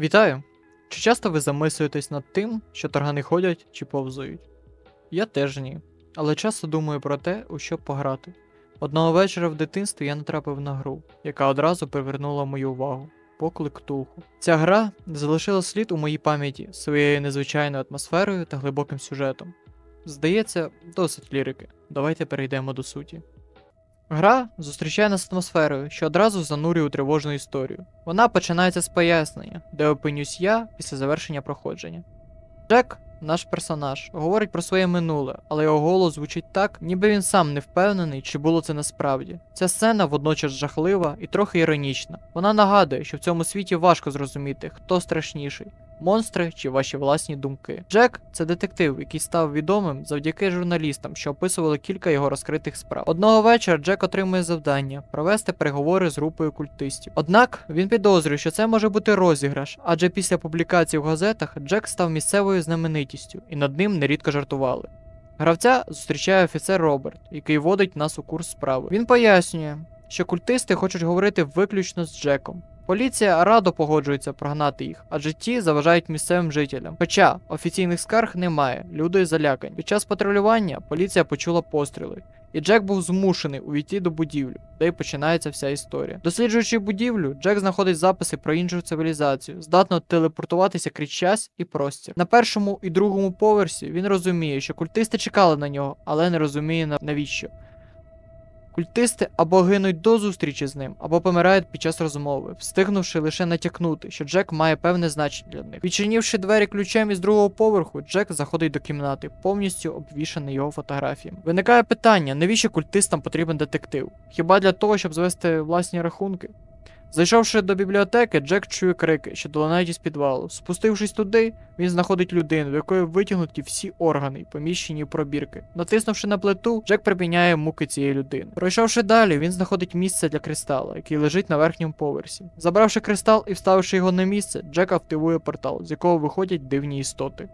Вітаю! Чи часто ви замислюєтесь над тим, що таргани ходять чи повзають? Я теж ні. Але часто думаю про те, у що пограти. Одного вечора в дитинстві я натрапив на гру, яка одразу привернула мою увагу. Поклик Тулху. Ця гра залишила слід у моїй пам'яті своєю незвичайною атмосферою та глибоким сюжетом. Здається, досить лірики. Давайте перейдемо до суті. Гра зустрічає нас атмосферою, що одразу занурює у тривожну історію. Вона починається з пояснення, де опинюсь я після завершення проходження. Джек, наш персонаж, говорить про своє минуле, але його голос звучить так, ніби він сам не впевнений, чи було це насправді. Ця сцена водночас жахлива і трохи іронічна. Вона нагадує, що в цьому світі важко зрозуміти, хто страшніший. Монстри чи ваші власні думки. Джек це детектив, який став відомим завдяки журналістам, що описували кілька його розкритих справ. Одного вечора Джек отримує завдання провести переговори з групою культистів. Однак він підозрює, що це може бути розіграш, адже після публікації в газетах Джек став місцевою знаменитістю, і над ним нерідко жартували. Гравця зустрічає офіцер Роберт, який вводить нас у курс справи. Він пояснює, що культисти хочуть говорити виключно з Джеком. Поліція радо погоджується прогнати їх, адже ті заважають місцевим жителям. Хоча офіційних скарг немає, люди залякані. Під час патрулювання поліція почула постріли, і Джек був змушений увійти до будівлі, де й починається вся історія. Досліджуючи будівлю, Джек знаходить записи про іншу цивілізацію, здатну телепортуватися крізь час і простір. На першому і другому поверсі він розуміє, що культисти чекали на нього, але не розуміє навіщо. Культисти або гинуть до зустрічі з ним, або помирають під час розмови, встигнувши лише натякнути, що Джек має певне значення для них. Відчинивши двері ключем із другого поверху, Джек заходить до кімнати, повністю обвішаний його фотографіями. Виникає питання, навіщо культистам потрібен детектив? Хіба для того, щоб звести власні рахунки? Зайшовши до бібліотеки, Джек чує крики, що долинають із підвалу. Спустившись туди, він знаходить людину, в якої витягнуті всі органи, поміщені в пробірки. Натиснувши на плиту, Джек припиняє муки цієї людини. Пройшовши далі, він знаходить місце для кристала, який лежить на верхньому поверсі. Забравши кристал і вставивши його на місце, Джек активує портал, з якого виходять дивні істоти.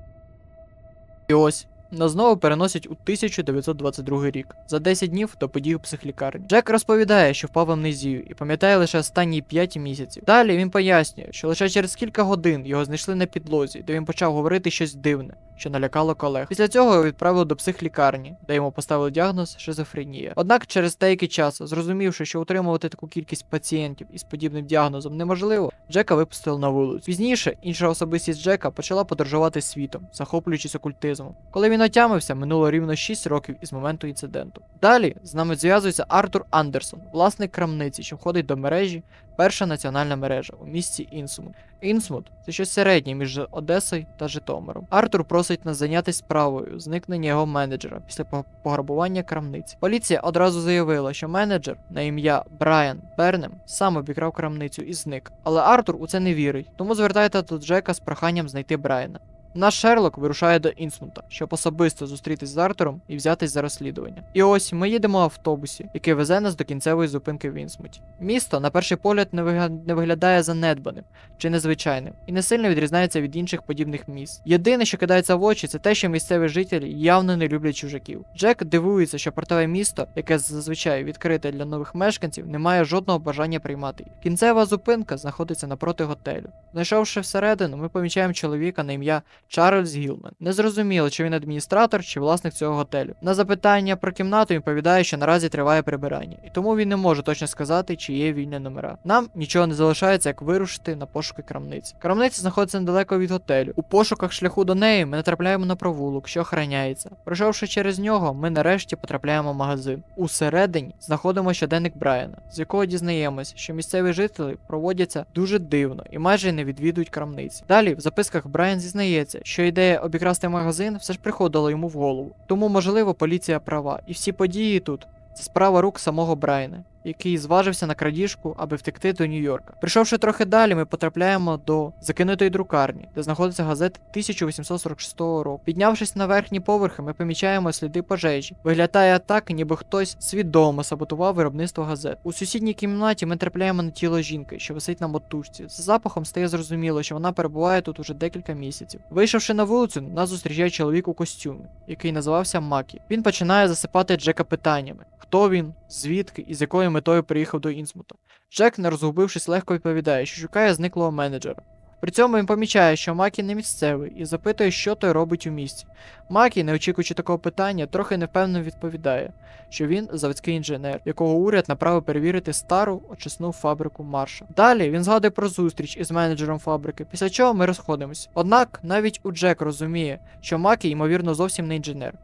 І ось. Нас знову переносять у 1922 рік, за 10 днів до подій у психлікарні. Джек розповідає, що впав в амнезію і пам'ятає лише останні 5 місяців. Далі він пояснює, що лише через кілька годин його знайшли на підлозі, де він почав говорити щось дивне, що налякало колег. Після цього його відправили до психлікарні, де йому поставили діагноз шизофренія. Однак через деякий час, зрозумівши, що утримувати таку кількість пацієнтів із подібним діагнозом неможливо, Джека випустили на вулицю. Пізніше інша особистість Джека почала подорожувати світом, захоплюючись окультизмом. Коли він отямився, минуло рівно 6 років із моменту інциденту. Далі з нами зв'язується Артур Андерсон, власник крамниці, що входить до мережі, перша національна мережа у місті Інсумут. Інсмут це щось середнє між Одесою та Житомиром. Артур просить нас зайнятися справою зникнення його менеджера після пограбування крамниці. Поліція одразу заявила, що менеджер на ім'я Брайан Бернем сам обікрав крамницю і зник. Але Артур у це не вірить, тому звертається до Джека з проханням знайти Брайана. Наш Шерлок вирушає до Інсмута, щоб особисто зустрітись з Артуром і взятись за розслідування. І ось ми їдемо в автобусі, який везе нас до кінцевої зупинки в Інсмуті. Місто, на перший погляд, не, вигля- не виглядає занедбаним чи незвичайним, і не сильно відрізняється від інших подібних міст. Єдине, що кидається в очі, це те, що місцеві жителі явно не люблять чужаків. Джек дивується, що портове місто, яке зазвичай відкрите для нових мешканців, не має жодного бажання приймати їх. Кінцева зупинка знаходиться напроти готелю. Знайшовши всередину, ми помічаємо чоловіка на ім'я Чарльз Гілмен. Незрозуміло, чи він адміністратор, чи власник цього готелю. На запитання про кімнату він повідає, що наразі триває прибирання, і тому він не може точно сказати, чи є вільні номера. Нам нічого не залишається, як вирушити на пошуки крамниці. Крамниця знаходиться недалеко від готелю. У пошуках шляху до неї ми натрапляємо на провулок, що охороняється. Пройшовши через нього, ми нарешті потрапляємо в магазин. Усередині знаходимо щоденник Брайана, з якого дізнаємось, що місцеві жителі проводяться дуже дивно і майже не відвідують крамниці. Далі в записках Брайан зізнається, що ідея обікрасти магазин все ж приходила йому в голову. Тому, можливо, поліція права, і всі події тут це справа рук самого Брайана, який зважився на крадіжку, аби втекти до Нью-Йорка. Прийшовши трохи далі, ми потрапляємо до закинутої друкарні, де знаходиться газета 1846 року. Піднявшись на верхні поверхи, ми помічаємо сліди пожежі. Виглядає так, ніби хтось свідомо саботував виробництво газет. У сусідній кімнаті ми трапляємо на тіло жінки, що висить на мотузці. За запахом стає зрозуміло, що вона перебуває тут уже декілька місяців. Вийшовши на вулицю, нас зустрічає чоловік у костюмі, який називався Макі. Він починає засипати Джека питаннями: хто він, звідки і з якою метою приїхав до Інсмута. Джек, не розгубившись, легко відповідає, що шукає зниклого менеджера. При цьому він помічає, що Макі не місцевий і запитує, що той робить у місті. Макі, не очікуючи такого питання, трохи невпевнено відповідає, що він заводський інженер, якого уряд направив перевірити стару очисну фабрику Марша. Далі він згадує про зустріч із менеджером фабрики, після чого ми розходимось. Однак навіть у Джек розуміє, що Макі, ймовірно, зовсім не інженер.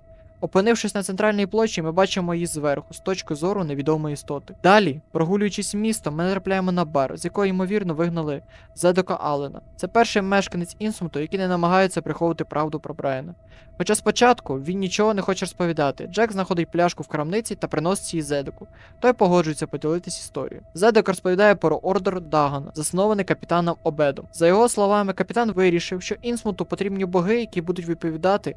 Опинившись на центральній площі, ми бачимо її зверху, з точки зору невідомої істоти. Далі, прогулюючись містом, ми натрапляємо на бар, з якого, ймовірно, вигнали Зедока Аллена. Це перший мешканець Інсмуту, який не намагається приховувати правду про Брайана. Хоча спочатку він нічого не хоче розповідати. Джек знаходить пляшку в крамниці та приносить її Зедоку. Той погоджується поділитись історією. Зедок розповідає про ордер Дагана, заснований капітаном Обедом. За його словами, капітан вирішив, що Інсмуту потрібні боги, які будуть відповідати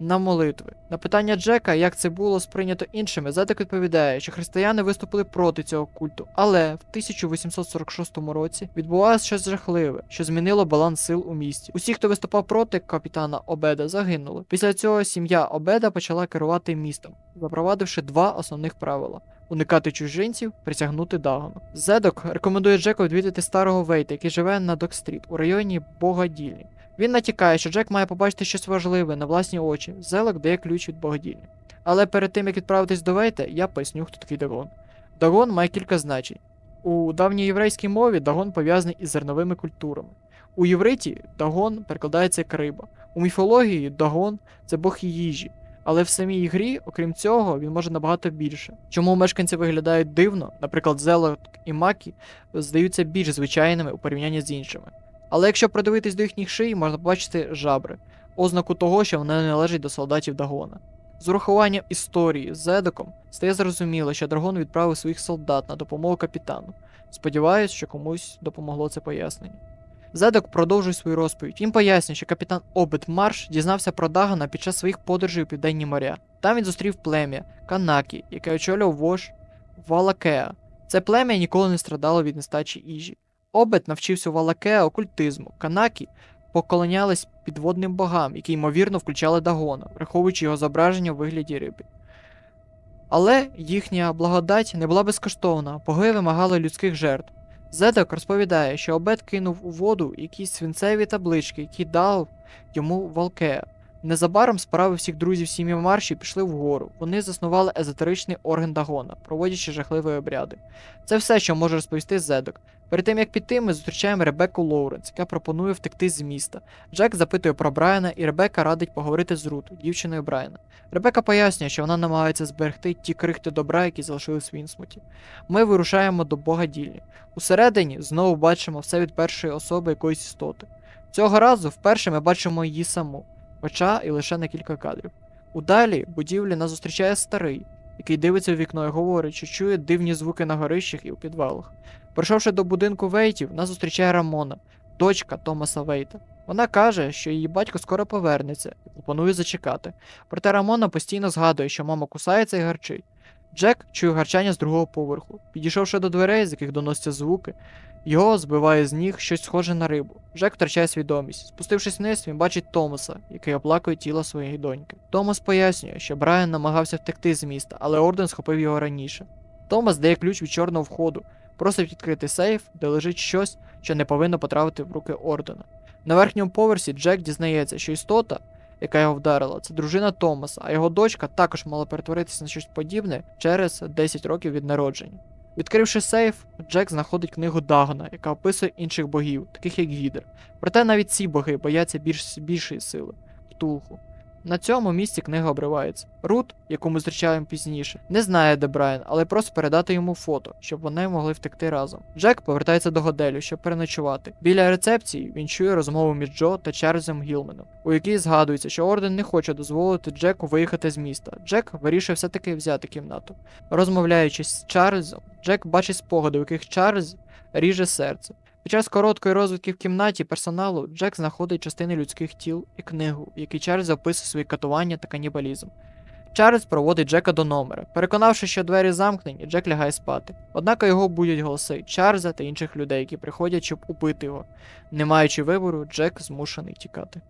на молитви. На питання Джека, як це було сприйнято іншими, Задик відповідає, що християни виступили проти цього культу, але в 1846 році відбувалося щось жахливе, що змінило баланс сил у місті. Усі, хто виступав проти капітана Обеда, загинули. Після цього сім'я Обеда почала керувати містом, запровадивши два основних правила. Уникати чужинців, присягнути Дагану. Зедок рекомендує Джеку відвідати старого Вейта, який живе на Док-стріт у районі Богодільні. Він натякає, що Джек має побачити щось важливе на власні очі. Зелок дає ключ від богодільні. Але перед тим як відправитись до Вейта, я поясню, хто такий Дагон. Дагон має кілька значень. У давньоєврейській мові Дагон пов'язаний із зерновими культурами. У євриті Дагон перекладається як риба. У міфології Дагон це бог їжі. Але в самій грі, окрім цього, він може набагато більше. Чому мешканці виглядають дивно, наприклад, Зелок і Макі здаються більш звичайними у порівнянні з іншими. Але якщо придивитись до їхніх шиї, можна побачити жабри, ознаку того, що вони належать до солдатів Дагона. З урахуванням історії з Зедоком стає зрозуміло, що Драгон відправив своїх солдат на допомогу капітану. Сподіваюсь, що комусь допомогло це пояснення. Зедок продовжує свою розповідь. Він пояснює, що капітан Обет Марш дізнався про Дагана під час своїх подорожей у південні моря. Там він зустрів плем'я Канакі, яке очолював вож Валакеа. Це плем'я ніколи не страдало від нестачі їжі. Обет навчився у Валакеа окультизму. Канакі поклонялись підводним богам, які ймовірно включали Дагона, враховуючи його зображення у вигляді риби. Але їхня благодать не була безкоштовна, боги вимагали людських жертв. Зедок розповідає, що обед кинув у воду якісь свинцеві таблички, які дав йому валке. Незабаром справи всіх друзів сім'ї Марші пішли вгору. Вони заснували езотеричний орган Дагона, проводячи жахливі обряди. Це все, що може розповісти Зедок. Перед тим як піти, ми зустрічаємо Ребекку Лоуренс, яка пропонує втекти з міста. Джек запитує про Брайана, і Ребекка радить поговорити з Рут, дівчиною Брайана. Ребекка пояснює, що вона намагається зберегти ті крихти добра, які залишились в Інсмуті. Ми вирушаємо до Бога дільні. Усередині знову бачимо все від першої особи якоїсь істоти. Цього разу вперше ми бачимо її саму, хоча і лише на кілька кадрів. Удалі будівлі нас зустрічає старий, який дивиться в вікно і говорить, що чує дивні звуки на горищах і у підвалах. Прийшовши до будинку Вейтів, нас зустрічає Рамона, дочка Томаса Вейта. Вона каже, що її батько скоро повернеться і пропонує зачекати. Проте Рамона постійно згадує, що мама кусається і гарчить. Джек чує гарчання з другого поверху. Підійшовши до дверей, з яких доносяться звуки, його збиває з ніг щось схоже на рибу. Джек втрачає свідомість. Спустившись вниз, він бачить Томаса, який оплакує тіло своєї доньки. Томас пояснює, що Брайан намагався втекти з міста, але Орден схопив його раніше. Томас дає ключ від чорного входу, просить відкрити сейф, де лежить щось, що не повинно потрапити в руки Ордена. На верхньому поверсі Джек дізнається, що істота, яка його вдарила, це дружина Томаса, а його дочка також мала перетворитися на щось подібне через 10 років від народження. Відкривши сейф, Джек знаходить книгу Дагона, яка описує інших богів, таких як Гідер. Проте навіть ці боги бояться більш більшої сили Ктулху. На цьому місці книга обривається. Рут, яку ми зустрічаємо пізніше, не знає, де Брайан, але просить передати йому фото, щоб вони могли втекти разом. Джек повертається до годелю, щоб переночувати. Біля рецепції він чує розмову між Джо та Чарльзом Гілменом, у якій згадується, що Орден не хоче дозволити Джеку виїхати з міста. Джек вирішив все-таки взяти кімнату. Розмовляючи з Чарльзом, Джек бачить спогади, у яких Чарльз ріже серце. Під час короткої розвідки в кімнаті персоналу Джек знаходить частини людських тіл і книгу, в якій Чарльз записує свої катування та канібалізм. Чарльз проводить Джека до номера. Переконавши, що двері замкнені, Джек лягає спати. Однак його будять голоси Чарльза та інших людей, які приходять, щоб убити його. Не маючи вибору, Джек змушений тікати.